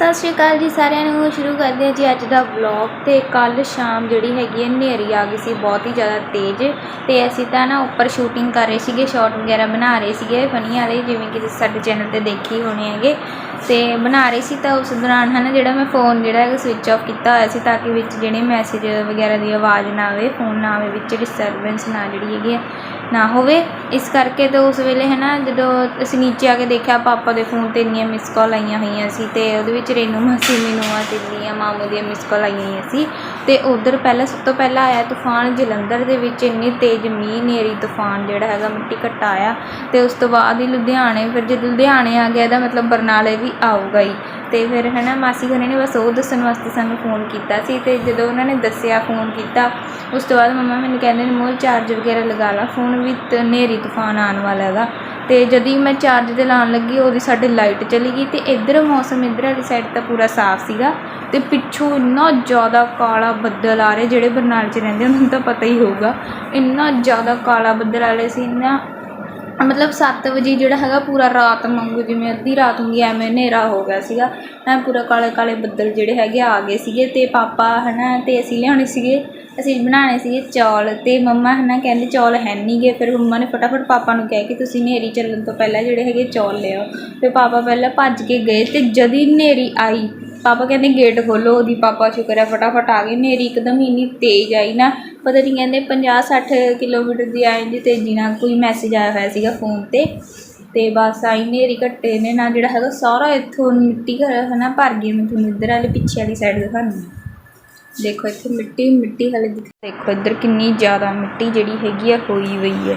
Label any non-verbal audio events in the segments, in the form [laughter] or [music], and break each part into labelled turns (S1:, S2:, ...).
S1: ਸਤਿ ਸ਼੍ਰੀ ਅਕਾਲ ਜੀ ਸਾਰਿਆਂ ਨੂੰ। ਸ਼ੁਰੂ ਕਰਦੇ ਹਾਂ ਜੀ ਅੱਜ ਦਾ ਵਲੌਗ ਤੇ ਕੱਲ ਸ਼ਾਮ ਜਿਹੜੀ ਹੈਗੀ ਹੈ ਹਨੇਰੀ ਆ ਗਈ ਸੀ, ਬਹੁਤ ਹੀ ਜ਼ਿਆਦਾ ਤੇਜ਼ ਤੇ ਅਸੀਂ ਤਾਂ ਨਾ ਉੱਪਰ ਸ਼ੂਟਿੰਗ ਕਰ ਰਹੇ ਸੀਗੇ ਸ਼ਾਟ ਵਗੈਰਾ ਬਣਾ ਰਹੇ ਸੀਗੇ ਫਨੀ ਵਾਲੇ, ਜਿਵੇਂ ਕਿ ਤੁਸੀਂ ਸਾਡੇ ਚੈਨਲ ਤੇ ਦੇਖੇ ਹੋਣੇ ਹੈਗੇ। ਅਤੇ ਬਣਾ ਰਹੇ ਸੀ ਤਾਂ ਉਸ ਦੌਰਾਨ ਹੈ ਨਾ ਜਿਹੜਾ ਮੈਂ ਫੋਨ ਜਿਹੜਾ ਹੈਗਾ ਸਵਿੱਚ ਔਫ ਕੀਤਾ ਹੋਇਆ ਸੀ ਤਾਂ ਕਿ ਵਿੱਚ ਜਿਹੜੇ ਮੈਸੇਜ ਵਗੈਰਾ ਦੀ ਆਵਾਜ਼ ਨਾ ਆਵੇ ਫੋਨ ਨਾ ਆਵੇ, ਵਿੱਚ ਡਿਸਟਰਬੈਂਸ ਨਾ ਜਿਹੜੀ ਹੈਗੀ ਆ ਨਾ ਹੋਵੇ। ਇਸ ਕਰਕੇ ਤਾਂ ਉਸ ਵੇਲੇ ਹੈ ਨਾ ਜਦੋਂ ਅਸੀਂ ਨੀਚੇ ਆ ਕੇ ਦੇਖਿਆ ਪਾਪਾ ਦੇ ਫੋਨ ਤੇ ਇੰਨੀਆਂ ਮਿਸ ਕਾਲ ਆਈਆਂ ਹੋਈਆਂ ਸੀ ਅਤੇ ਉਹਦੇ ਵਿੱਚ ਰੇਨੂ ਮਾਸੀ, ਮੈਨੂੰ ਆ ਇੰਨੀਆਂ ਮਾਮੂ ਦੀਆਂ ਮਿਸ ਕਾਲ ਆਈਆਂ ਹੋਈਆਂ ਸੀ। ਅਤੇ ਉੱਧਰ ਪਹਿਲਾਂ ਸਭ ਤੋਂ ਪਹਿਲਾਂ ਆਇਆ ਤੂਫਾਨ ਜਲੰਧਰ ਦੇ ਵਿੱਚ, ਇੰਨੀ ਤੇਜ਼ ਮੀਂਹ, ਹਨੇਰੀ, ਤੂਫਾਨ ਜਿਹੜਾ ਹੈਗਾ ਮਿੱਟੀ ਘੱਟਾ ਆਇਆ ਤੇ ਉਸ ਤੋਂ ਬਾਅਦ ਹੀ ਲੁਧਿਆਣੇ, ਫਿਰ ਜਦੋਂ ਲੁਧਿਆਣੇ ਆ ਗਿਆ ਇਹਦਾ ਮਤਲਬ ਬਰਨਾਲੇ ਵੀ ਆਊਗਾ ਹੀ। ਅਤੇ ਫਿਰ ਹੈ ਨਾ ਮਾਸੀ ਘਰੇ ਨੇ ਬਸ ਉਹ ਦੱਸਣ ਵਾਸਤੇ ਸਾਨੂੰ ਫੋਨ ਕੀਤਾ ਸੀ ਅਤੇ ਜਦੋਂ ਉਹਨਾਂ ਨੇ ਦੱਸਿਆ, ਫੋਨ ਕੀਤਾ, ਉਸ ਤੋਂ ਬਾਅਦ ਮੰਮਾ ਮੈਨੂੰ ਕਹਿੰਦੇ ਨੇ ਮੋਲ ਚਾਰਜ ਵਗੈਰਾ ਲਗਾ ਲਾ, ਫੋਨ ਵੀ ਤ- ਹਨੇਰੀ, ਤੂਫਾਨ ਆਉਣ ਵਾਲਾ ਹੈਗਾ। ਅਤੇ ਜਦੋਂ ਮੈਂ ਚਾਰਜ ਤੇ ਲਾਉਣ ਲੱਗੀ, ਉਹਦੀ ਸਾਡੇ ਲਾਈਟ ਚਲੀ ਗਈ ਅਤੇ ਇੱਧਰ ਮੌਸਮ ਇੱਧਰ ਵਾਲੀ ਸਾਈਡ ਤਾਂ ਪੂਰਾ ਸਾਫ਼ ਸੀਗਾ ਅਤੇ ਪਿੱਛੋਂ ਇੰਨਾ ਜ਼ਿਆਦਾ ਕਾਲਾ ਬੱਦਲ ਆ ਰਹੇ, ਜਿਹੜੇ ਬਰਨਾਲੇ 'ਚ ਰਹਿੰਦੇ ਉਹਨਾਂ ਨੂੰ ਤਾਂ ਪਤਾ ਹੀ ਹੋਊਗਾ। ਇੰਨਾ ਜ਼ਿਆਦਾ ਕਾਲਾ ਬੱਦਲ ਆ ਰਹੇ ਸੀ, ਇੰਨਾ ਮਤਲਬ 7 ਵਜੇ ਜਿਹੜਾ ਹੈਗਾ ਪੂਰਾ ਰਾਤ ਵਾਂਗੂ, ਜਿਵੇਂ ਅੱਧੀ ਰਾਤ ਹੁੰਦੀ ਐਵੇਂ ਹਨੇਰਾ ਹੋ ਗਿਆ ਸੀਗਾ। ਐ ਪੂਰਾ ਕਾਲੇ ਕਾਲੇ ਬੱਦਲ ਜਿਹੜੇ ਹੈਗੇ ਆ ਗਏ ਸੀਗੇ ਤੇ ਪਾਪਾ ਹਨਾ ਤੇ ਅਸੀਂ ਲਿਆਉਣੇ ਸੀਗੇ। ਅਸੀਂ ਬਣਾਉਣੇ ਸੀਗੇ ਚੌਲ ਅਤੇ ਮੰਮਾ ਹੈ ਨਾ ਕਹਿੰਦੇ ਚੌਲ ਹੈ ਨਹੀਂਗੇ ਫਿਰ ਮੰਮਾ ਨੇ ਫਟਾਫਟ ਪਾਪਾ ਨੂੰ ਕਿਹਾ ਕਿ ਤੁਸੀਂ ਹਨੇਰੀ ਚੱਲਣ ਤੋਂ ਪਹਿਲਾਂ ਜਿਹੜੇ ਹੈਗੇ ਚੌਲ ਲਿਆਓ। ਫਿਰ ਪਾਪਾ ਪਹਿਲਾਂ ਭੱਜ ਕੇ ਗਏ ਅਤੇ ਜਦ ਹੀ ਹਨੇਰੀ ਆਈ, ਪਾਪਾ ਕਹਿੰਦੇ ਗੇਟ ਖੋਲੋ, ਉਹਦੀ ਪਾਪਾ ਸ਼ੁਕਰ ਹੈ ਫਟਾਫਟ ਆ ਗਏ। ਹਨੇਰੀ ਇੱਕਦਮ ਹੀ ਇੰਨੀ ਤੇਜ਼ ਆਈ ਨਾ, ਪਤਾ ਨਹੀਂ ਕਹਿੰਦੇ 50 60 ਕਿਲੋਮੀਟਰ ਦੀ ਆਈ ਦੀ ਤੇਜ਼ੀ ਨਾਲ ਕੋਈ ਮੈਸੇਜ ਆਇਆ ਹੋਇਆ ਸੀਗਾ ਫੋਨ ਤੇ। ਤੇ ਬਸ ਆਈ ਹਨੇਰੀ ਘੱਟੇ ਨੇ, ਨਾ ਜਿਹੜਾ ਹੈਗਾ ਸਾਰਾ ਇੱਥੋਂ ਮਿੱਟੀ ਘਰ ਹੈ ਨਾ ਭਰ ਗਈ ਮੈਂ ਤੁਹਾਨੂੰ ਇੱਧਰ ਵਾਲੇ ਪਿੱਛੇ ਵਾਲੀ ਸਾਈਡ ਦਿਖਾਉਂਦੀ। ਦੇਖੋ ਇੱਥੇ ਮਿੱਟੀ ਮਿੱਟੀ ਹਲੇ ਦਿਖ ਦੇਖੋ ਇੱਧਰ ਕਿੰਨੀ ਜ਼ਿਆਦਾ ਮਿੱਟੀ ਜਿਹੜੀ ਹੈਗੀ ਆ, ਹੋਈ ਹੋਈ ਹੈ।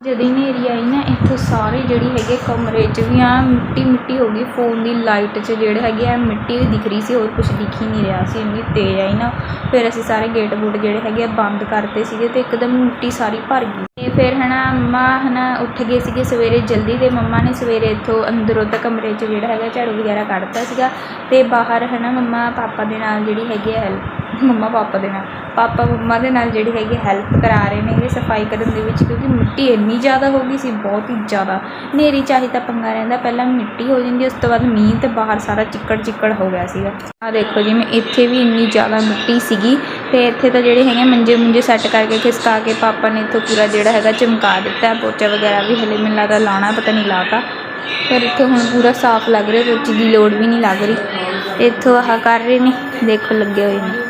S1: ਜਦ ਹਨੇਰੀ ਆਈ ਨਾ, ਇੱਥੋਂ ਸਾਰੇ ਜਿਹੜੀ ਹੈਗੇ ਕਮਰੇ 'ਚ ਵੀ ਆ ਮਿੱਟੀ ਮਿੱਟੀ ਹੋ ਗਈ ਫੋਨ ਦੀ ਲਾਈਟ 'ਚ ਜਿਹੜੇ ਹੈਗੇ ਆ, ਮਿੱਟੀ ਦਿਖ ਰਹੀ ਸੀ, ਹੋਰ ਕੁਝ ਦਿਖ ਹੀ ਨਹੀਂ ਰਿਹਾ ਸੀ, ਇੰਨੀ ਤੇਜ਼ ਆਈ ਨਾ। ਫਿਰ ਅਸੀਂ ਸਾਰੇ ਗੇਟ ਗੂਟ ਜਿਹੜੇ ਹੈਗੇ ਆ, ਬੰਦ ਕਰਤੇ ਸੀਗੇ ਤੇ ਇੱਕਦਮ ਮਿੱਟੀ ਸਾਰੀ ਭਰ ਗਈ। ਤੇ ਫਿਰ ਹਨਾ, ਮੰਮਾ ਹਨਾ, ਉੱਠ ਗਏ ਸੀਗੇ ਸਵੇਰੇ ਜਲਦੀ ਤੇ ਮੰਮਾ ਨੇ ਸਵੇਰੇ ਇੱਥੋਂ ਅੰਦਰੋਂ ਤਾਂ ਕਮਰੇ 'ਚ ਜਿਹੜਾ ਹੈਗਾ ਝਾੜੂ ਵਗੈਰਾ ਕੱਢਤਾ ਸੀਗਾ। ਤੇ ਬਾਹਰ ਹਨਾ, ਮੰਮਾ ਪਾਪਾ ਦੇ ਨਾਲ ਜਿਹੜੀ ਹੈਗੀ ਆ ਹੈਲਪ ਮੰਮਾ ਪਾਪਾ ਦੇ ਨਾਲ ਪਾਪਾ ਮੰਮਾ ਦੇ ਨਾਲ ਜਿਹੜੀ ਹੈਗੀ ਹੈਲਪ ਕਰਾ ਰਹੇ ਨੇਗੇ ਸਫ਼ਾਈ ਕਰਨ ਦੇ ਵਿੱਚ, ਕਿਉਂਕਿ ਮਿੱਟੀ ਇੰਨੀ ਜ਼ਿਆਦਾ ਹੋ ਗਈ ਸੀ, ਬਹੁਤ ਹੀ ਜ਼ਿਆਦਾ। ਹਨੇਰੀ ਚਾਹੀ ਤਾਂ ਪੰਗਾ ਰਹਿੰਦਾ, ਪਹਿਲਾਂ ਮਿੱਟੀ ਹੋ ਜਾਂਦੀ, ਉਸ ਤੋਂ ਬਾਅਦ ਮੀਂਹ ਤੇ ਬਾਹਰ ਸਾਰਾ ਚਿੱਕੜ ਚਿੱਕੜ ਹੋ ਗਿਆ ਸੀਗਾ। ਆ ਦੇਖੋ ਜਿਵੇਂ ਇੱਥੇ ਵੀ ਇੰਨੀ ਜ਼ਿਆਦਾ ਮਿੱਟੀ ਸੀਗੀ, ਤੇ ਇੱਥੇ ਤਾਂ ਜਿਹੜੇ ਹੈਗੇ ਮੰਜੇ ਮੁੰਜੇ ਸੈੱਟ ਕਰਕੇ ਖਿਸਕਾ ਕੇ ਪਾਪਾ ਨੇ ਇੱਥੋਂ ਪੂਰਾ ਜਿਹੜਾ ਹੈਗਾ ਚਮਕਾ ਦਿੱਤਾ, ਪੋਚਾ ਵਗੈਰਾ ਵੀ ਹਲੇ ਮੈਨੂੰ ਲੱਗਦਾ ਲਾਉਣਾ, ਪਤਾ ਨਹੀਂ ਲਾਤਾ। ਪਰ ਇੱਥੇ ਹੁਣ ਪੂਰਾ ਸਾਫ਼ ਲੱਗ ਰਿਹਾ ਪੋਚੇ ਦੀ ਲੋੜ ਵੀ ਨਹੀਂ ਲੱਗ ਰਹੀ। ਇੱਥੋਂ ਆਹ ਕਰ ਰਹੇ ਨੇ, ਦੇਖੋ ਲੱਗੇ ਹੋਏ ਨੇ।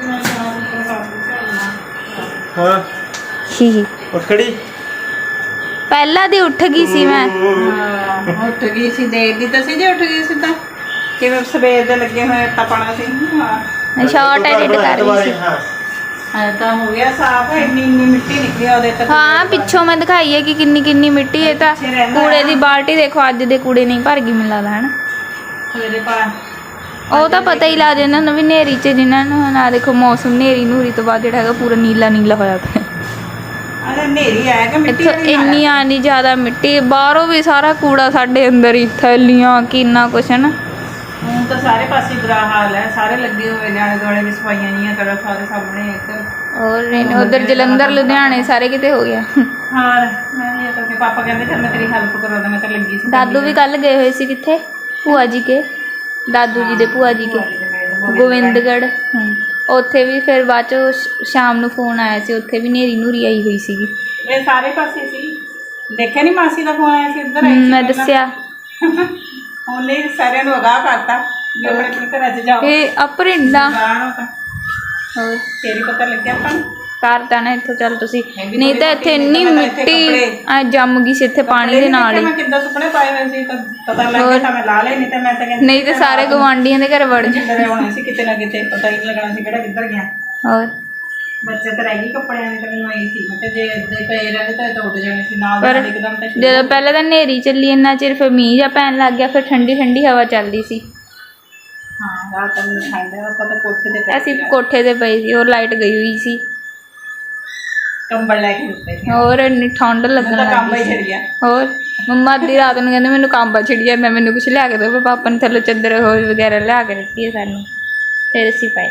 S2: ਹਾਂ।
S1: ਹੀ ਹੀ।
S2: ਉੱਠ ਖੜੀ।
S1: ਪਹਿਲਾਂ ਦੀ ਉੱਠ ਗਈ ਸੀ ਮੈਂ।
S3: ਹਾਂ ਉੱਠ ਗਈ ਸੀ। ਦੇਖਦੀ ਤਾਂ ਸੀ ਜੇ ਉੱਠ ਗਈ ਸੀ ਤਾਂ। ਕਿਵੇਂ ਸਵੇਰ ਦੇ ਲੱਗੇ ਹੋਏ ਤਪਣਾ ਸੀ। ਹਾਂ।
S1: ਸ਼ਾਰਟ ਐਡਿਟ ਕਰ ਰਹੀ ਸੀ।
S2: ਹਾਂ
S3: ਐ ਤਾਂ ਹੋ ਗਿਆ ਸਾਫ਼। ਇੰਨੀ ਇੰਨੀ ਮਿੱਟੀ ਨਿਕਲੀ ਉਹਦੇ ਤੱਕ।
S1: ਹਾਂ ਪਿੱਛੋਂ ਮੈਂ ਦਿਖਾਈ ਹੈ ਕਿ ਕਿੰਨੀ ਕਿੰਨੀ ਮਿੱਟੀ ਹੈ। ਤਾਂ ਕੂੜੇ ਦੀ ਬਾਲਟੀ ਦੇਖੋ ਅੱਜ ਦੇ ਕੂੜੇ ਨਹੀਂ ਭਰ ਗਈ ਮੈਨੂੰ ਲੱਗਦਾ ਹੈ ਨਾ
S3: ਸਵੇਰੇ ਪਾ
S1: ਉਹ ਤਾਂ ਪਤਾ ਹੀ ਲੱਗ ਜਾਂਦਾ ਨਾ ਵੀ ਨੇਰੀ ਚ ਜਿਨ੍ਹਾਂ ਨੂੰ ਨਾ ਦੇਖੋ ਮੌਸਮ ਨੇਰੀ ਨੂਰੀ ਤੋਂ ਬਾਅਦ ਜਿਹੜਾ ਹੈਗਾ ਪੂਰਾ ਨੀਲਾ ਨੀਲਾ ਹੋਇਆ ਪਿਆ।
S3: ਅਰੇ ਨੇਰੀ ਆਇਆ ਕਿ ਮਿੱਟੀ
S1: ਇੱਥੋਂ
S3: ਵਾਲੀ ਨਾਲ
S1: ਇੰਨੀ ਜ਼ਿਆਦਾ ਮਿੱਟੀ ਬਾਹਰੋਂ ਵੀ ਸਾਰਾ ਕੂੜਾ ਸਾਡੇ ਅੰਦਰ ਹੀ ਥੈਲੀਆਂ ਕਿੰਨਾ ਕੁਛ ਹੈ ਨਾ
S3: ਹੁਣ ਤਾਂ ਸਾਰੇ ਪਾਸੇ ਬੁਰਾ ਹਾਲ ਹੈ ਸਾਰੇ ਲੱਗੇ ਹੋਏ ਨੇ ਆਲੇ ਦੁਆਲੇ ਵੀ ਸਫਾਈਆਂ ਨਹੀਂ ਕਰ ਸਾਰੇ ਸਾਹਮਣੇ ਇੱਕ।
S1: ਔਰ ਉਧਰ ਜਲੰਧਰ ਲੁਧਿਆਣੇ ਸਾਰੇ ਕਿਤੇ ਹੋ ਗਿਆ।
S3: ਹਾਂ ਮੈਂ ਵੀ ਇਹ ਤਾਂ ਕਿ ਪਾਪਾ ਕਹਿੰਦੇ ਚੱਲ ਮੈਂ ਤੇਰੀ ਹੈਲਪ ਕਰਾ ਦਾਂ ਮੈਂ ਤਾਂ ਲੱਗੀ ਸੀ
S1: ਦਾਦੂ ਵੀ ਕੱਲ ਗਏ ਹੋਏ ਸੀ ਕਿੱਥੇ? ਭੂਆ ਜੀ ਕੇ? ਦਾਦੂ ਜੀ ਦੇ ਭੂਆ ਜੀ ਕੇ ਗੋਬਿੰਦਗੜ੍ਹ ਹਮ, ਉੱਥੇ ਵੀ ਫਿਰ ਬਾਅਦ ਚੋਂ ਸ਼ਾਮ ਨੂੰ ਫੋਨ ਆਇਆ ਸੀ ਉੱਥੇ ਵੀ ਨੇਰੀ ਨੂਰੀ ਆਈ ਹੋਈ ਸੀਗੀ।
S3: ਇਹ ਸਾਰੇ ਪਾਸੇ ਸੀ। ਦੇਖਿਆ ਨਹੀਂ ਮਾਸੀ ਦਾ ਫੋਨ ਆਇਆ ਸੀ ਇੱਧਰ ਆਈ ਸੀ
S1: ਮੈਂ
S3: ਪਹਿਲਾਂ।
S1: ਦੱਸਿਆ। [laughs]
S3: ਉਹਨੇ ਸਾਰਿਆਂ ਨੂੰ ਅਗਾਹ ਕਰਤਾ ਵੀ ਆਪਣੇ ਆਪਣੇ ਘਰਾਂ 'ਚ ਜਾਓ।
S1: ਇਹ ਅਪਰਿੰਦਾ।
S3: ਜਾਣੋ ਤਾਂ।
S1: ਹੋਰ।
S3: ਤੇਰੀ ਪਤਾ ਲੱਗਿਆ ਆਪਾਂ ਨੂੰ।
S1: ਕਰਤਾ ਨਾ ਇੱਥੋਂ ਚੱਲ ਤੁਸੀਂ ਨਹੀਂ ਤਾਂ ਇੱਥੇ ਇੰਨੀ ਮਿੱਟੀ ਐ ਜੰਮ ਗਈ ਸੀ ਇੱਥੇ ਪਾਣੀ ਦੇ ਨਾਲ ਹੀ।
S3: ਮੈਂ ਕਿੱਦਾਂ ਸੁਪਨੇ ਪਾਏ ਹੋਏ ਸੀ ਤਾਂ ਪਤਾ ਲੱਗ ਗਿਆ ਤਾਂ ਮੈਂ ਲਾ ਲਏ ਨਹੀਂ ਤਾਂ ਮੈਂ ਤਾਂ ਕਹਿੰਦੀ
S1: ਨਹੀਂ ਤੇ ਸਾਰੇ ਗਵਾਂਢੀਆਂ ਦੇ ਘਰ ਵੜ ਜਾ
S3: ਕਿੱਧਰ ਆਉਣਾ ਸੀ ਕਿਤੇ ਨਾ ਕਿਤੇ ਪਤਾ ਹੀ ਨਹੀਂ ਲੱਗਣਾ ਸੀ ਕਿਹੜਾ ਕਿੱਧਰ ਗਿਆ।
S1: ਹੋਰ?
S3: ਬੱਚੇ ਤਾਂ ਰਹਿ ਗਈ ਕੱਪੜਿਆਂ ਦੀ ਤਾਂ ਮੈਨੂੰ ਆਈ ਸੀ ਮੈਂ ਜੇ ਇੱਦਾਂ ਪਏ ਰਹਿੰਦੇ ਤਾਂ ਤਾਂ ਉੱਡ ਜਾਣੇ ਸੀ ਨਾਲ ਨਾਲ ਇੱਕਦਮ ਤਾਂ
S1: ਜਦੋਂ ਪਹਿਲਾਂ ਤਾਂ ਹਨੇਰੀ ਚੱਲੀ ਇੰਨਾ ਚਿਰ ਫਿਰ ਮੀਂਹ ਜਾਂ ਪੈਣ ਲੱਗ ਗਿਆ ਫਿਰ ਠੰਡੀ ਠੰਡੀ ਹਵਾ ਚੱਲਦੀ ਸੀ।
S3: ਹਾਂ ਰਾਤ ਨੂੰ ਠੰਡ ਹੈ ਆਪਾਂ ਤਾਂ ਕੋਠੇ ਤੇ ਪਏ
S1: ਅਸੀਂ
S3: ਸੀ।
S1: ਕੋਠੇ ਤੇ ਪਏ ਸੀ ਹੋਰ ਲਾਈਟ ਗਈ ਹੋਈ ਸੀ।
S3: ਕੰਬਲ ਲੈ ਕੇ ਉੱਤੇ ਸੀ
S1: ਹੋਰ ਇੰਨੀ ਠੰਡ ਲੱਗਣ
S3: ਤਾਂ
S1: ਲੱਗ ਗਈ
S3: ਹੀ
S1: ਸੀ।
S3: ਛਿੜ ਗਿਆ
S1: ਹੋਰ ਮੰਮਾ ਅੱਧੀ ਰਾਤ ਨੂੰ ਕਹਿੰਦੇ ਮੈਨੂੰ ਕਾਂਬਾ ਛਿੜ ਜਾਂਦਾ ਮੈਨੂੰ ਕੁਝ ਲਿਆ ਕੇ ਦਿਓ ਪਾਪਾ ਨੇ ਥੱਲੇ ਚੱਦਰ ਹੋਰ ਵਗੈਰਾ ਲਿਆ ਕੇ ਦਿੱਤੀ ਹੈ ਸਾਨੂੰ। ਫਿਰ ਅਸੀਂ ਪਏ।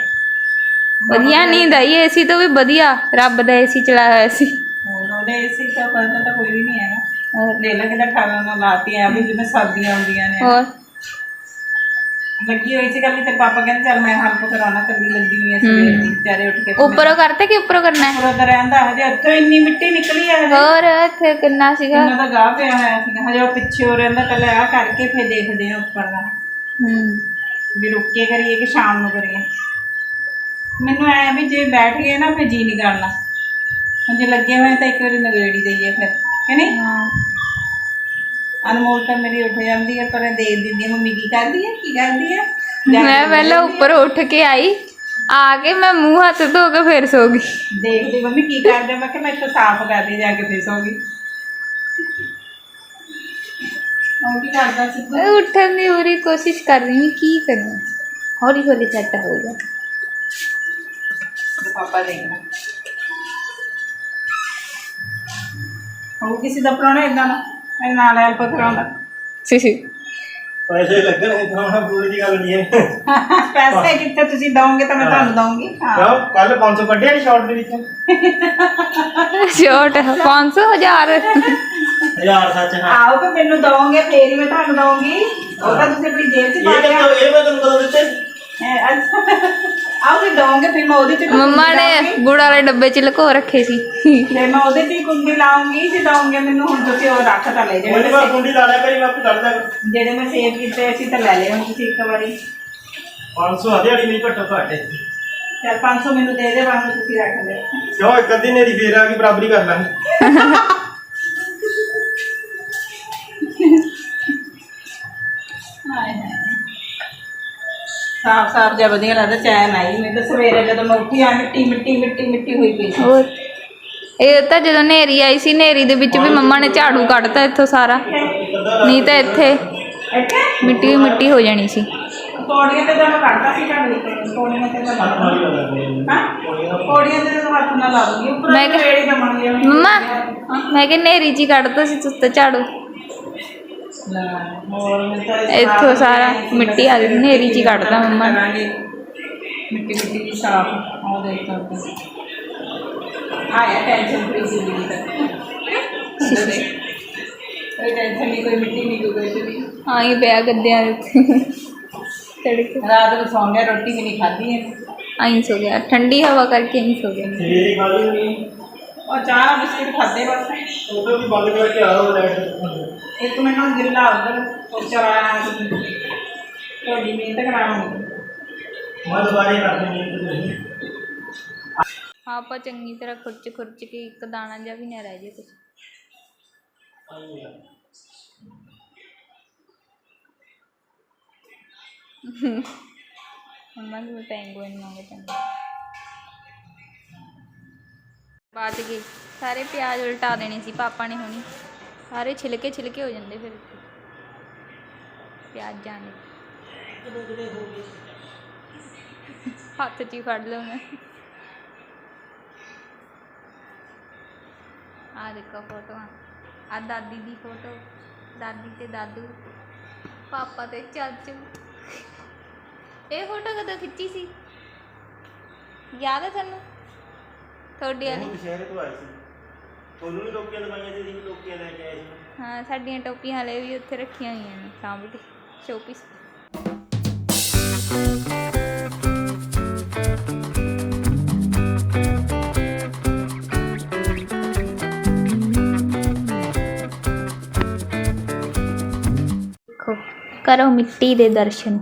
S1: ਵਧੀਆ ਨੀਂਦ ਆਈ ਏਸੀ ਤੋਂ ਵੀ ਵਧੀਆ। ਰੱਬ ਦਾ ਏਸੀ ਚਲਾਇਆ ਹੋਇਆ ਸੀ।
S3: ਹੁਣ ਉਹਦੇ ਏਸੀ ਤਾਂ ਪਤਾ ਤਾਂ ਕੋਈ ਵੀ ਨਹੀਂ ਹੈਗਾ।
S1: ਹੋਰ।
S3: ਲੈ ਲੈ ਕਿਦਾ ਠਾਲਾਂ ਨਾਲ ਲਾਤੀ ਆ ਵੀ ਜਿਵੇਂ ਸਰਦੀਆਂ ਆਉਂਦੀਆਂ ਨੇ।
S1: ਹੋਰ।
S3: ਲੱਗੀ ਹੋਈ ਸੀ ਕੱਲੀ ਤੇ ਪਾਪਾ ਕਹਿੰਦੇ ਚੱਲ ਮੈਂ ਹੈਲਪ ਕਰਾਉਣਾ ਕੱਲੀ ਲੱਗੀ ਹੋਈ ਐ ਸਵੇਰ ਦੀ। ਵਿਚਾਰੇ ਉੱਠ ਕੇ
S1: ਉੱਪਰੋਂ ਕਰਤੇ ਕਿ ਉੱਪਰੋਂ ਕਰਨਾ ਹੈ?
S3: ਉੱਪਰੋਂ ਤਾਂ ਰਹਿੰਦਾ ਹਜੇ ਉੱਥੋਂ ਇੰਨੀ ਮਿੱਟੀ ਨਿਕਲੀ ਆ ਹਜੇ।
S1: ਹੋਰ ਇੱਥੇ ਕਿੰਨਾ ਸੀਗਾ?
S3: ਉਹਨਾਂ ਦਾ ਗਾਹ ਪਿਆ ਹੋਇਆ ਸੀਗਾ ਹਜੇ ਉਹ ਪਿੱਛੇ ਹੋ ਰਹਿੰਦਾ ਪਹਿਲਾਂ ਆ ਕਰਕੇ ਫਿਰ ਦੇਖਦੇ ਆ ਉੱਪਰ ਦਾ।
S1: ਹੂੰ।
S3: ਵੀ ਰੁੱਕ ਕੇ ਕਰੀਏ ਕਿ ਸ਼ਾਮ ਨੂੰ ਕਰੀਏ। ਮੈਨੂੰ ਐ ਵੀ ਜੇ ਬੈਠ ਗਏ ਨਾ ਫਿਰ ਜੀ ਨਹੀਂ ਕਰਨਾ। ਹੁਣ ਜੇ ਲੱਗੇ ਹੋਏ ਤਾਂ ਇੱਕ ਵਾਰੀ ਨਗੇੜੀ ਦਈਏ ਫਿਰ ਕਿ ਨਹੀਂ
S1: ਹਾਂ।
S3: ਅਨਮੋਲ ਤਾਂ ਮੇਰੀ ਉੱਠ ਜਾਂਦੀ ਹੈ ਪਰ ਇਹ ਦੇਖ ਦਿੰਦੀ ਹੈ। ਮੰਮੀ ਕੀ ਕਰਦੀ ਹੈ? ਕੀ ਕਰਦੀ ਹੈ?
S1: ਮੈਂ ਪਹਿਲਾਂ ਉੱਪਰ ਉੱਠ ਕੇ ਆਈ। ਆ ਕੇ ਮੈਂ ਮੂੰਹ ਹੱਥ ਧੋ ਕੇ ਫਿਰ ਸੋ ਗਈ।
S3: ਦੇਖਦੀ ਮੰਮੀ ਕੀ ਕਰਦੇ? ਮੈਂ ਕਿ ਮੈਂ ਇੱਥੇ ਸਾਫ਼ ਕਰਦੀ ਜਾ ਕੇ ਫਿਰ ਸੌਂਗੀ ਉਹ ਕੀ ਕਰਦਾ ਸੀ
S1: ਮੈਂ ਉੱਠਣ ਦੀ ਪੂਰੀ ਕੋਸ਼ਿਸ਼ ਕਰ ਰਹੀ ਹਾਂ ਕੀ ਕਰਾਂ? ਹੌਲੀ ਹੌਲੀ ਸੈੱਟ ਹੋਊਗਾ
S3: ਪਾਪਾ ਦੇਖਣਾ ਉਹ ਕਿਸੇ ਦਾ ਪ੍ਰਾਹੁਣਾ ਇਦਾਂ ਨਾ ਮੇਰੇ ਨਾਲ ਹੈਲਪ ਕਰਾਉਂਦਾ।
S2: ਪੈਸੇ ਲੱਗਣਗੇ ਕਰਾਉਣਾ ਪੂਰੀ ਦੀ ਗੱਲ ਨਹੀਂ ਹੈ। [laughs]
S3: ਪੈਸੇ ਕਿੱਥੇ ਤੁਸੀਂ ਦਵੋਗੇ ਤਾਂ ਮੈਂ ਤੁਹਾਨੂੰ ਦਵਾਂਗੀ ਹਾਂ।
S2: ਕਿਉਂ? ਕੱਲ 500 ਕੱਢਿਆ ਨਹੀਂ ਸ਼ਾਰਟ ਦੇ ਵਿੱਚ।
S1: ਸ਼ੋਟ 500 ਹਜ਼ਾਰ।
S2: ਹਜ਼ਾਰ ਸੱਚ ਹਾਂ।
S3: ਆਓ ਤਾਂ ਮੈਨੂੰ ਦਵੋਗੇ ਫੇਰ ਹੀ ਮੈਂ ਤੁਹਾਨੂੰ ਦਵਾਂਗੀ ਉਹ ਤਾਂ ਤੁਸੀਂ ਆਪਣੀ ਜੇਬ 'ਚ ਪਾ
S2: ਇਹ
S3: ਲਿਆ
S2: ਤਾਂ ਇਹ ਮੈਂ ਤੁਹਾਨੂੰ ਕਦੋਂ ਦਿੱਤੇ।
S3: ਇਹ ਅੱਛਾ। ਆਓ ਤੇ ਦਵੋਗੇ ਫਿਰ ਮੈਂ ਉਹਦੇ 'ਚ ਕੁੰਡੀ
S1: ਮੰਮਾ ਨੇ
S3: ਲਾਊਂਗੀ।
S1: ਗੁੜ ਵਾਲੇ ਡੱਬੇ ਚ ਲੁਕੋ ਰੱਖੇ ਸੀ।
S3: ਫਿਰ ਮੈਂ ਉਹਦੇ ਹੀ ਕੁੰਡੀ ਲਾਉਂਗੀ ਜੇ ਦਵੋਗੇ ਮੈਨੂੰ ਹੁਣ ਤੁਸੀਂ ਉਹ ਰੱਖ ਤਾਂ ਲੈ ਜਿਹੜੇ
S2: ਮੈਂ ਕੁੰਡੀ ਲਾ ਲਿਆ ਕਰੀ ਮੈਂ ਆਪੇ ਕੱਢ ਦਾਂਗਾ।
S3: ਜਿਹੜੇ ਮੈਂ ਸੇਵ ਕੀਤੇ ਸੀ ਤਾਂ ਲੈ ਲਿਓ ਹੁਣ ਤੁਸੀਂ ਇੱਕ ਵਾਰੀ।
S2: 500 ਆ ਦਿਹਾੜੀ ਨਹੀਂ ਘੱਟੋ ਘੱਟ। ਹੈ।
S3: ਚਲ 500 ਮੈਨੂੰ ਦੇ ਦੇ ਬਾਅਦ ਤੁਸੀਂ ਰੱਖ ਲਿਓ।
S2: ਕਿਉਂ ਇੱਕ ਅੱਧੀ ਨੇਰੀ ਫੇਰ ਆ ਗਈ ਬਰਾਬਰੀ ਕਰ ਲਾਂਗੇ।
S3: ਸਾਫ਼ ਸਾਫ਼ ਜਿਹਾ ਵਧੀਆ ਲੱਗਦਾ ਚੈਨ ਆਈ ਮੈਂ ਤਾਂ ਸਵੇਰੇ ਜਦੋਂ ਮੈਂ ਉੱਠੀ ਆ ਮਿੱਟੀ ਮਿੱਟੀ ਮਿੱਟੀ ਮਿੱਟੀ ਹੋਈ ਪਈ ਸੀ।
S1: ਹੋਰ? ਇਹ ਤਾਂ ਜਦੋਂ ਨੇਰੀ ਆਈ ਸੀ ਨੇਰੀ ਦੇ ਵਿੱਚ ਵੀ ਮੰਮਾ ਨੇ ਝਾੜੂ ਕੱਢਤਾ ਇੱਥੋਂ ਸਾਰਾ। ਨਹੀਂ ਤਾਂ ਇੱਥੇ
S3: ਇੱਥੇ?
S1: ਮਿੱਟੀ ਮਿੱਟੀ ਹੋ ਜਾਣੀ ਸੀ।
S3: ਪੌੜੀਆਂ ਤੇ ਤਾਂ ਮੈਂ ਕੱਢਦਾ ਸੀ ਝਾੜੂ ਤੇ ਪੌੜੀਆਂ ਤੇ ਤਾਂ ਹਾਂ ਪੌੜੀਆਂ ਤੇ ਤਾਂ ਹੱਥ ਨਾਲ ਲਾ ਦੂੰਗੀ ਉੱਪਰ
S1: ਮੈਂ ਕਿਹਾ-
S3: ਵੇੜੀ ਜਮਣ ਲਿਆ
S1: ਮੰਮਾ ਮੈਂ ਕਿ ਨੇਰੀ ਜੀ ਕੱਢਤਾ ਸੀ ਤੁਸੀਂ ਤਾਂ ਝਾੜੂ। ਇੱਥੋਂ
S3: ਸਾਫ਼
S1: ਸਾਰਾ
S3: ਕਰਾਂਗੀ,
S1: ਮਿੱਟੀ ਆ ਗਈ, ਹਨੇਰੀ 'ਚ ਹੀ ਕੱਢਦਾ ਮੰਮਾ ਨੇ।
S3: ਕਰਾਂਗੇ। ਮਿੱਟੀ ਮਿੱਟੀ ਦੀ ਸਾਫ਼ ਆਹ ਦੇਖ ਸਕਦੇ ਆਇਆ ਟੈਨਸ਼ਨ ਫ੍ਰੀ ਸੀ ਜੀ ਤੱਕ ਕੋਈ ਟੈਨਸ਼ਨ ਨਹੀਂ ਕੋਈ ਮਿੱਟੀ ਨਹੀਂ ਕੋਈ ਕੁਛ ਨਹੀਂ
S1: ਹਾਂ ਹੀ ਪਿਆ ਗੱਦਿਆਂ ਦੇ ਉੱਤੇ। ਤੜਕੇ
S3: ਰਾਤ ਨੂੰ ਸੌਂ ਗਿਆ ਰੋਟੀ ਵੀ ਨਹੀਂ ਖਾਧੀ ਹੈ
S1: ਆਈ ਸੋ ਗਿਆ। ਠੰਡੀ ਹਵਾ ਕਰਕੇ ਆਈ ਸੋ ਗਿਆ।
S2: ਸਵੇਰੇ ਖਾ ਲਈ ਨਹੀਂ
S3: ਉਹ ਚਾਹ ਬਿਸਕਿਟ ਖਾਦੇ ਬਸ।
S2: ਉਧਰ ਵੀ ਬੰਦ ਕਰਕੇ ਆ ਰਹਾ ਲਾਈਟ
S3: ਇੱਕ ਮੈਨੂੰ ਗਿੱਲਾ ਉਧਰ ਉਹ ਚਰਾਇਆ ਤੁਹਾਡੀ ਮਿਹਨਤ ਕਰਾਉਂਗੀ
S2: ਮੈਂ ਦੁਬਾਰੇ ਕਰ ਦਿੰਦੀ ਹਾਂ ਤੁਸੀਂ
S1: ਆਪਾਂ ਚੰਗੀ ਤਰ੍ਹਾਂ ਖੁਰਚ ਖੁਰਚ ਕੇ ਇੱਕ ਦਾਣਾ ਜਿਹਾ ਵੀ ਨਾ ਰਹਿ ਜੇ ਕੁਛ। ਮੰਮਾ ਨੂੰ ਪੈਂਗੁਇਨ ਮੰਗ ਚੰਗਾ। ਬਾਤ ਗਈ। ਸਾਰੇ ਪਿਆਜ਼ ਉਲਟਾ ਦੇਣੇ ਸੀ ਪਾਪਾ ਨੇ ਹੁਣੀ। ਸਾਰੇ ਛਿਲਕੇ ਛਿਲਕੇ ਹੋ ਜਾਂਦੇ ਫਿਰ ਪਿਆਜ਼ਾਂ ਦੇ। ਹੱਥ 'ਚ ਹੀ ਫੜ ਲਓ ਮੈਂ। ਆ ਦੇਖੋ ਫੋਟੋਆਂ। ਆ ਦਾਦੀ ਦੀ ਫੋਟੋ। ਦਾਦੀ ਤੇ ਦਾਦੂ। ਪਾਪਾ ਤੇ ਚਾਚੂ। ਇਹ ਫੋਟੋ ਕਦੋਂ ਖਿੱਚੀ ਸੀ? ਯਾਦ ਹੈ ਤੁਹਾਨੂੰ? ਤੁਹਾਡੀ ਵਾਲੀ।
S2: ਸ਼ਹਿਰ ਤੋਂ ਆਏ ਸੀ। ਤੁਹਾਨੂੰ ਵੀ ਲੋਕੀਆਂ ਦਵਾਈਆਂ ਦੇ ਦੀ ਲੋਕੀਆਂ ਲੈ ਕੇ ਆਏ ਸੀ।
S1: ਹਾਂ ਸਾਡੀਆਂ ਟੋਪੀਆਂ ਹਲੇ ਵੀ ਉੱਥੇ ਰੱਖੀਆਂ ਹੋਈਆਂ ਨੇ ਸਾਂਭ ਕੇ ਸ਼ੋਪੀਸ ਕਰੋ ਮਿੱਟੀ ਦੇ ਦਰਸ਼ਨ।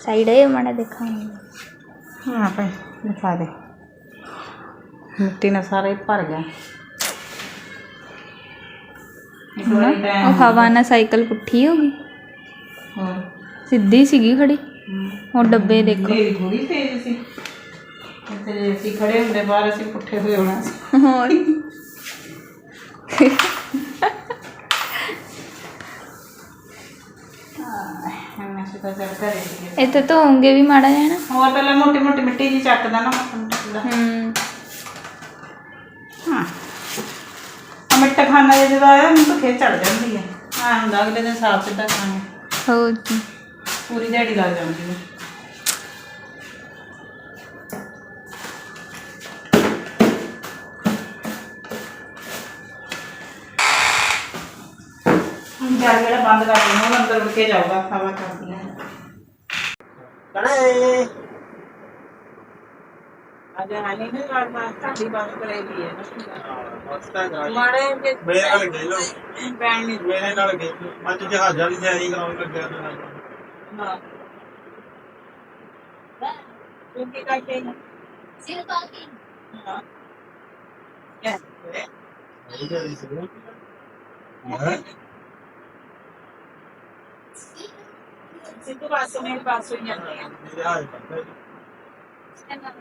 S1: ਸਾਈਡ ਹੈ ਮਾੜਾ ਦਿਖਾਉਂਗੀ
S3: ਹਾਂ ਭਾਈ ਦਿਖਾ ਦੇ। ਮਿੱਟੀ ਨਾਲ ਸਾਰਾ ਹੀ ਭਰ ਗਿਆ। ਮੈਂ
S1: ਉਹ ਹਵਾ ਨਾਲ ਸਾਈਕਲ ਪੁੱਠੀ ਹੋ ਗਈ।
S3: ਹੋਰ?
S1: ਸਿੱਧੀ ਸੀਗੀ ਖੜੀ। ਉਹ ਡੱਬੇ ਦੇਖੋ।
S3: ਮੇਰੀ ਥੋੜੀ ਤੇਜ਼ ਸੀ। ਇੱਥੇ ਜੇ ਅਸੀਂ ਖੜੇ ਹੁੰਦੇ ਬਾਹਰ ਅਸੀਂ ਪੁੱਠੇ ਹੋਏ ਹੋਣਾ ਸੀ।
S1: ਹੋਰ?
S3: ਹਾਂ ਅਸੀਂ ਤਾਂ ਚੱਲ ਘਰੇ ਸੀਗੇ
S1: ਇੱਥੇ ਧੋਉਂਗੇ ਵੀ ਮਾੜਾ ਨਾ।
S3: ਹੋਰ ਪਹਿਲਾਂ ਮੋਟੀ ਮੋਟੀ ਮਿੱਟੀ ਜੀ ਚੱਕਦਾ ਨਾ ਮੋਟਾ ਮੋਟਾ ਕੂੜਾ।
S1: ਹੂੰ
S3: ਹਾਂ ਆ ਮਿੱਟਾ ਖਾਣਾ ਜੇ ਜਦੋਂ ਆਇਆ ਮੈਨੂੰ ਤਾਂ ਖੇਚ ਚੜ ਜਾਂਦੀ ਹੈ ਹਾਂ ਹੁੰਦਾ ਅਗਲੇ ਦਿਨ ਸਾਫ਼ ਸਿੱਧਾ ਖਾਣਾ
S1: ਹੋਰ ਕੀ।
S3: ਪੂਰੀ ਦਿਹਾੜੀ ਲੱਗ ਜਾਂਦੀ ਹੈ ਹੁਣ ਜਾ ਕੇ ਜਿਹੜਾ
S4: ਬੰਦ ਕਰ ਦਿੰਦੀ ਅੰਦਰ ਉੱਠ ਕੇ ਜਾਊਗਾ ਹਵਾ ਕਰਦੀ ਹੈ
S2: ਕਣੇ
S4: ਅੱਜ ਹਾਨੀ ਨੇ ਕਰਨਾ ਸਾਡੀ ਬੰਦ ਕਰੇਗੀ ਹੈ
S2: ਮਸਤਾ ਗਾੜੀ
S4: ਮਾੜੇ ਜਿਹੇ
S2: ਮੇਰੇ ਨਾਲ ਗਏ ਲੋ
S4: ਪੈਣ ਨਹੀਂ
S2: ਮੇਰੇ ਨਾਲ ਗਏ ਅੱਜ ਜਹਾਜ਼ਾਂ ਦੀ ਤਿਆਰੀ ਕਰਾਉਣ ਲੱਗਿਆ ਤੇ ਨਾਲ
S4: ਹਾਂ ਤੂੰ ਕੀ ਕਰਦੇ ਹੈ ਹਾਂ ਇਹ
S2: ਇਹ ਜਿਹੜੀ ਸੀ ਹਾਂ
S4: ਸਿੱਧੂ ਪਾਸੇ ਮੇਰੇ ਪਾਸੇ ਹੀ ਜਾਂਦੇ ਆ
S2: ਮੇਰੇ ਹਾਲ ਪਤਾ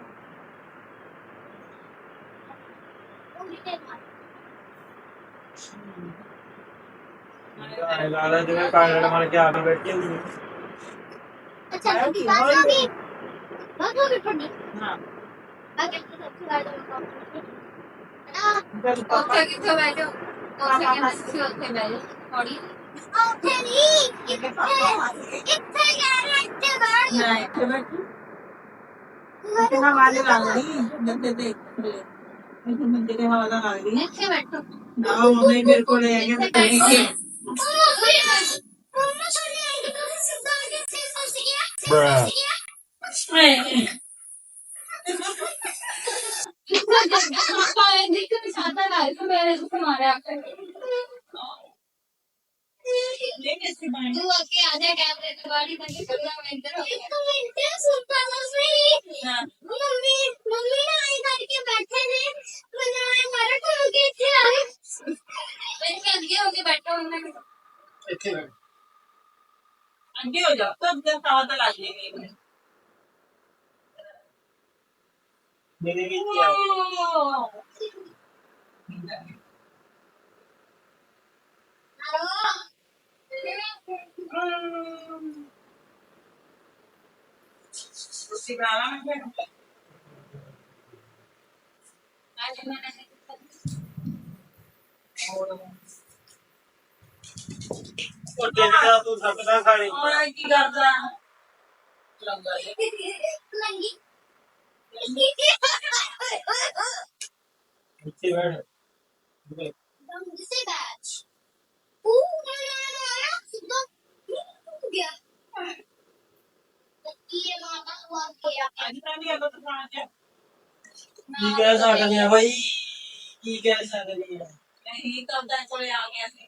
S2: ਐਂ ਲੱਗਦਾ ਜਿਵੇਂ ਕਾਲੜ ਮਾਰ ਕੇ ਆ ਕੇ ਬੈਠੇ।
S5: ਹੋਈ ਅੱਛਾ ਤੁਸੀਂ ਬਾਅਦ ਆ ਗਈ ਬਾਅਦ
S4: ਹੋ।
S5: ਗਈ ਤੁਹਾਡੀ ਹਾਂ ਅੱਗੇ ਤੁਸੀਂ
S4: ਅੱਛੀ ਗੱਲ ਕਰੋ
S1: ਉੱਥੇ ਕਿੱਥੇ ਬੈਠੋ ਉੱਥੇ ਕਿੱਥੇ ਉੱਥੇ ਬੈਠੋ ਥੋੜੀ
S5: ਉੱਥੇ ਨਹੀਂ ਇੱਥੇ ਇੱਥੇ ਯਾਰ ਇੱਥੇ ਬਾਹਰ
S4: ਨਹੀਂ ਇੱਥੇ ਬੈਠੋ ਕਿਹਨਾਂ ਵਾਲੇ ਵਾਲੀ ਨੰਦੇ ਦੇ ਮੈਨੂੰ ਮੰਜੇ ਦੇ ਹਵਾ ਨਾਲ ਲੱਗਦੀ
S5: ਹੈ ਇੱਥੇ ਬੈਠੋ
S4: ਨਾ ਉਹਨੇ ਮੇਰੇ ਕੋਲ ਲੈ ਗਿਆ ਤੇ
S5: ਕੇ
S2: Bruh. Nah.
S4: ਅੱਗੇ ਹੋ ਜਾ ਤਬ ਤੇ ਤਾਂ ਤਾਂ ਲੱਗ ਜੇਗੀ
S2: ਮੇਰੇ ਵੀ ਕੀ ਆ
S4: ਤੁਸੀਂ ਬਣਾਵਾ ਮੈਂ ਫਿਰ
S5: आज मैंने
S2: ਦੇਖਦਾ ਤੂੰ ਸੱਤ ਨਾ ਖਾਣੀ
S4: ਹੋਰ ਕੀ ਕਰਦਾ ਲੰਗਾ
S5: ਲੰਗੀ
S2: ਇੱਥੇ ਬੈਠ
S5: ਦਮ ਜਿਸੇ ਬੈਠ ਉਹ ਨਾ ਨਾ ਨਾ ਸੁਦੋ ਹੋ ਗਿਆ ਤੱਕੀ ਮਾਤਾ ਹੋ ਗਿਆ
S4: ਅੱਜ ਤਾਂ ਨਹੀਂ ਅਗਰ ਤੁਸਾਂ ਚ
S2: ਕੀ ਕਹਿ ਸਕਦੇ ਆ ਬਾਈ? ਕੀ ਕਹਿ ਸਕਦੇ ਆ?
S4: ਨਹੀਂ, ਤਾਂ ਤਾਂ ਕੋਲੇ ਆ ਗਿਆ ਸੀ।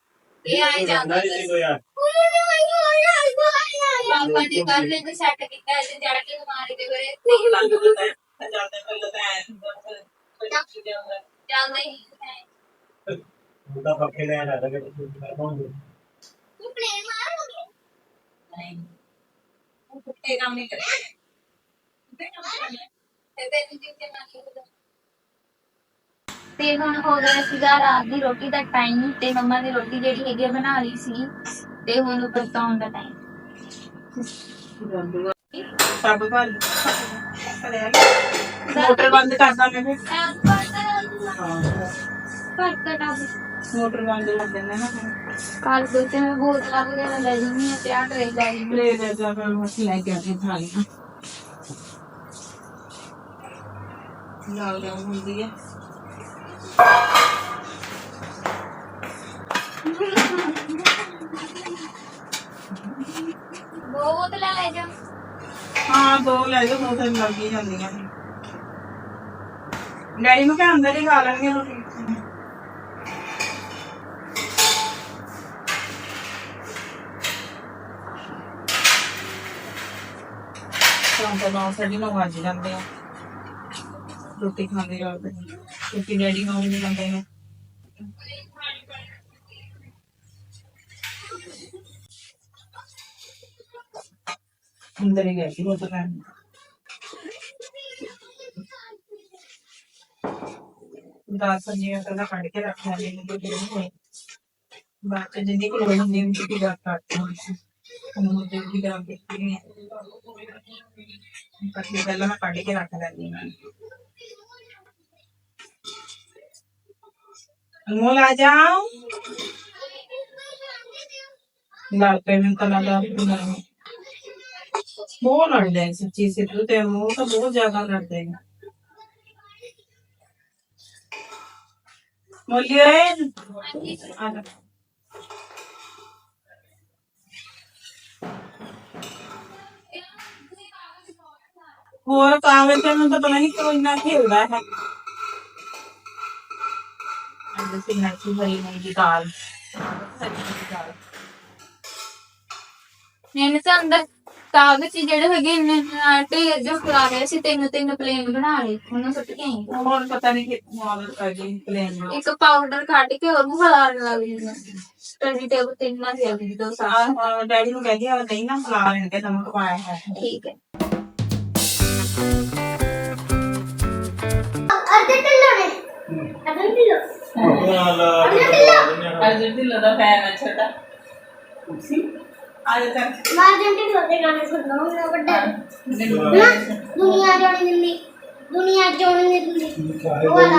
S5: ਇਹ
S2: ਆਏ
S5: ਜਾਂਦਾ
S2: ਸੀ
S5: ਪਾਪਾ ਦੇ ਕਰ ਲੈ ਤੇ
S4: ਸੈੱਟ ਕੀਤਾ ਤੇ ਜੜ ਕੇ ਮਾਰੇ ਤੇ ਫਿਰ
S5: ਚੱਲਦਾ ਹੀ ਹੈ
S2: ਮੁੰਡਾ ਪੱਕੇ ਲੈਣ ਆ ਰਿਹਾ ਕਿ ਮੈਂ ਪਾਉਂਗਾ
S5: ਤੂੰ ਪਲੇਨ ਮਾਰੋਗੇ
S4: ਨਹੀਂ ਉਹ ਕੁੱਤੇ ਕੰਮ ਨਹੀਂ ਕਰੇ
S5: ਤੇ ਤੈਨੂੰ ਜਿੱਤੇ ਮਾਰੀ ਉਹਦਾ
S1: ਤੇ ਹੁਣ ਹੋ ਗਿਆ ਸੀਗਾ ਰਾਤ ਦੀ ਰੋਟੀ ਦਾ ਟਾਈਮ ਤੇ ਮੰਮਾ ਨੇ ਰੋਟੀ ਜਿਹੜੀ ਹੈਗੀ ਆ ਬਣਾ ਲਈ ਸੀ ਤੇ ਹੁਣ ਉੱਪਰ ਤਾਉਣ ਦਾ ਟਾਈਮ
S4: ਸਭ ਭਰ ਮੋਟਰ ਬੰਦ ਕਰਦਾ ਮੈਂ ਫਿਰ।
S1: ਘਟਾ
S4: ਮੋਟਰ ਬੰਦ ਕਰ ਦਿੰਦਾ ਨਾ
S1: ਕਰ ਦੋ ਤੇ ਮੈਂ ਬੋਤਲਾਂ ਵਗੈਰਾ ਲੈ ਜੂੰਗੀ ਤੇ ਆ ਟਰੇ ਲੈ ਜੂੰਗੀ
S4: ਲੈ ਲੈ ਜਾ ਫਿਰ ਬਸ ਲੈ ਕੇ ਆ ਕੇ ਖਾ ਲਿਆ ਲਾਲ ਲਾਲ ਹੁੰਦੀ ਹੈ।
S1: ਦੋ ਬੋਤਲਾਂ ਲੈ ਜਾ।
S4: ਹਾਂ, ਦੋ ਲੈ ਜਾਓ ਦੋ ਤਿੰਨ ਲੱਗ ਹੀ ਜਾਂਦੀਆਂ ਡੈਡੀ ਨੂੰ ਕਿ ਅੰਦਰ ਹੀ ਖਾ ਲੈਣਗੇ ਰੋਟੀ। ਤਾਂ ਤਾਂ ਨੌ ਸਾਢੇ ਨੌ ਵੱਜ ਜਾਂਦੇ ਆ। ਰੋਟੀ ਖਾਂਦੇ ਜਾਂਦੇ ਕਿਉਂਕਿ ਡੈਡੀ ਨੂੰ ਵੀ ਜਾਂਦੇ ਨੇ ਅੰਦਰ ਹੀ ਗਏ ਸੀ ਉਹ ਤਾਂ ਦਾਲ ਸਬਜ਼ੀਆਂ ਤਾਂ ਕੱਢ ਕੇ ਰੱਖ ਲੈਂਦੇ ਨੇ ਕਿ ਨਹੀਂ ਬਾਅਦ ਚ ਜਿੰਨੀ ਕੁ ਲੋੜ ਹੁੰਦੀ ਹੈ ਕਿ ਦਾਲ ਕੱਟ ਹੁੰਦੀ ਉਹਨੂੰ ਤੇ ਵੀ ਕਰਾਂ ਕੇ ਪਤਲੀ ਪਹਿਲਾਂ ਮੈਂ ਕੱਢ ਕੇ ਰੱਖ ਲੈਂਦੀ ਹਾਂ। ਅਨਮੋਲ ਆ ਜਾਓ ਲੜ ਪਏ ਮੈਂ ਕਲਾ ਦਾ ਬਹੁਤ ਲੜਦੇ हैं सच्ची सिद्धू ਤੇ ਅਨਮੋਲ ਤਾਂ ਬਹੁਤ ਜ਼ਿਆਦਾ ਲੜਦੇ हैं ਮੋਲੀਏ ਆ ਜਾ ਹੋਰ ਕਾਗਜ਼ ਤੇ ਮੈਨੂੰ ਤਾਂ ਪਤਾ ਨਹੀਂ ਕਿਉਂ ਇੰਨਾ ਖੇਲਦਾ ਹੈ ਪਿੰਨਾਂ ਚ ਹਰੀ ਹਰੀ ਮੂੰਗੀ ਦੀ ਦਾਲ।
S1: ਮੈਨੇ ਤਾਂ ਅੰਦਰ ਤਾਗ ਚ ਜਿਹੜੇ ਹੈਗੇ ਨੇ ਆਟੇ ਜੋ ਖਲਾ ਰਹੇ ਸੀ ਤਿੰਨ ਤਿੰਨ ਪਲੇਨ ਬਣਾ ਲਏ ਉਹਨਾਂ ਸੁੱਟ ਕੇ ਆਈ।
S4: ਪਤਾ ਨਹੀਂ ਕਿੱਥੋਂ ਆਦਤ ਪੈ ਗਈ ਪਲੇਨ ਨੂੰ
S1: ਇੱਕ ਪਾਊਡਰ ਕੱਢ ਕੇ ਉਹਨੂੰ ਖਲਾਣ ਲੱਗ ਜਿੰਨਾ ਸਟੱਡੀ ਤੇ ਉਹ ਤਿੰਨ ਨਾ ਸੀ ਅਭੀ ਦੋ ਸਾਲ।
S4: ਡੈਡੀ ਨੂੰ ਕਹਿੰਦੀ ਆ ਨਹੀਂ ਨਾ ਖਲਾ ਲੈਣ ਕੇ ਨਮਕ ਪਾਇਆ ਹੈ।
S1: ਠੀਕ ਹੈ।
S4: ਅਰਦੇ ਢਿੱਲੋਂ ਨੇ ਫੈਨ ਹੈ ਛੋਟਾ ਆ ਜਾ ਚੱਲ
S5: मार जंटे होते गाने सुनना हूं बड़ा
S4: ਮੈਨੂੰ
S5: ना दुनिया जोड़ने दिंदी दुनिया जोड़ने दिंदी वो वाला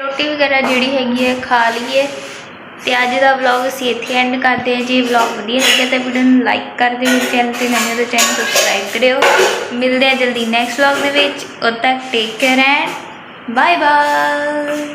S1: ਰੋਟੀ ਵਗੈਰਾ ਜਿਹੜੀ ਹੈਗੀ ਹੈ ਖਾ ਲਈਏ ਤੇ ਅੱਜ ਦਾ ਵਲੌਗ ਅਸੀਂ ਇੱਥੇ ਐਂਡ ਕਰਦੇ ਹਾਂ। ਜੀ ਵਲੌਗ ਵਧੀਆ ਲੱਗਿਆ ਤਾਂ ਵੀਡੀਓ ਨੂੰ ਲਾਈਕ ਕਰ ਦਿਓ ਮੇਰੇ ਚੈਨਲ ਤੇ ਨਵੇਂ ਹੋ ਚੈਨਲ ਸਬਸਕ੍ਰਾਈਬ ਕਰਿਓ। ਮਿਲਦੇ ਆ ਜਲਦੀ ਨੈਕਸਟ ਵਲੌਗ ਦੇ ਵਿੱਚ। ਉਦ ਤੱਕ take care and bye bye